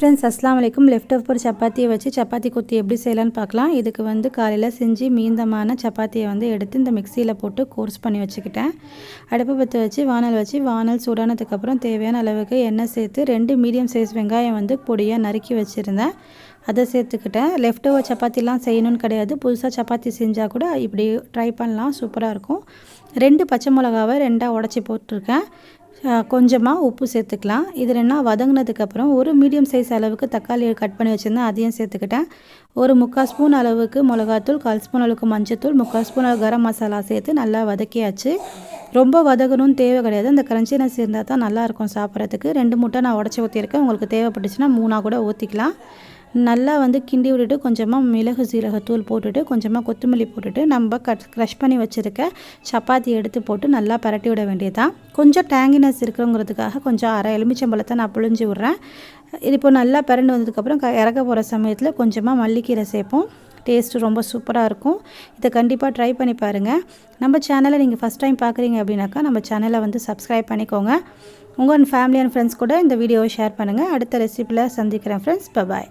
Friends அஸ்லாம் வலைக்கும் left over சப்பாத்தியை வச்சு சப்பாத்தி கொத்தி எப்படி செய்யலான்னு பார்க்கலாம். இதுக்கு வந்து காலையில் செஞ்சு மீந்தமான சப்பாத்தியை வந்து எடுத்து இந்த மிக்சியில் போட்டு கோர்ஸ் பண்ணி வச்சுக்கிட்டேன். அடுப்பு பற்ற வச்சு வானல் வச்சு வானல் சூடானதுக்கப்புறம் தேவையான அளவுக்கு எண்ணெய் சேர்த்து ரெண்டு மீடியம் சைஸ் வெங்காயம் வந்து பொடியாக நறுக்கி வச்சுருந்தேன். அதை சேர்த்துக்கிட்டேன். லெஃப்ட் ஓவர் சப்பாத்திலாம் செய்யணும்னு கிடையாது. புதுசாக சப்பாத்தி செஞ்சால் கூட இப்படி ட்ரை பண்ணலாம். சூப்பராக இருக்கும். ரெண்டு பச்சை மிளகாவை ரெண்டாக உடச்சி போட்டிருக்கேன். கொஞ்சமாக உப்பு சேர்த்துக்கலாம். இது ரெண்டா வதங்கினதுக்கப்புறம் ஒரு மீடியம் சைஸ் அளவுக்கு தக்காளி கட் பண்ணி வச்சுருந்தேன். அதையும் சேர்த்துக்கிட்டேன். ஒரு முக்கால் ஸ்பூன் அளவுக்கு மிளகாத்தூள் கால் ஸ்பூன் அளவுக்கு மஞ்சத்தூள் முக்கால் ஸ்பூன் அளவு கரம் மசாலா சேர்த்து நல்லா வதக்கியாச்சு. ரொம்ப வதகணும்னு தேவை கிடையாது. அந்த கிரன்ச்சினஸ் இருந்தால் தான் நல்லாயிருக்கும் சாப்பிட்றதுக்கு. ரெண்டு முட்டை நான் உடச்சி ஊற்றிருக்கேன் உங்களுக்கு தேவைப்பட்டுச்சுன்னா மூணாக கூட ஊற்றிக்கலாம் நல்லா வந்து கிண்டி விட்டுட்டு கொஞ்சமாக மிளகு சீரகத்தூள் போட்டுட்டு கொஞ்சமாக கொத்தமல்லி போட்டுட்டு நம்ம கட் க்ரஷ் பண்ணி வச்சுருக்க சப்பாத்தி எடுத்து போட்டு நல்லா பரட்டி விட வேண்டியதான் கொஞ்சம் டேங்கினஸ் இருக்குங்கிறதுக்காக கொஞ்சம் அரை எலுமிச்சம்பழத்தை நான் புழிஞ்சு விட்றேன். இது இப்போ நல்லா பரண்டு வந்ததுக்கப்புறம் க இறக்க போகிற சமயத்தில் கொஞ்சமாக மல்லிக்கீரை சேர்ப்போம். டேஸ்ட்டு ரொம்ப சூப்பராக இருக்கும். இதை கண்டிப்பாக ட்ரை பண்ணி பாருங்கள் நம்ம சேனலை நீங்கள் ஃபஸ்ட் டைம் பார்க்குறீங்க அப்படின்னாக்கா நம்ம சேனலை வந்து சப்ஸ்கிரைப் பண்ணிக்கோங்க. உங்கள் ஃபேமிலி அண்ட் ஃப்ரெண்ட்ஸ் கூட இந்த வீடியோவை ஷேர் பண்ணுங்கள் அடுத்த ரெசிப்பியில் சந்திக்கிறேன் ஃப்ரெண்ட்ஸ் பபாய்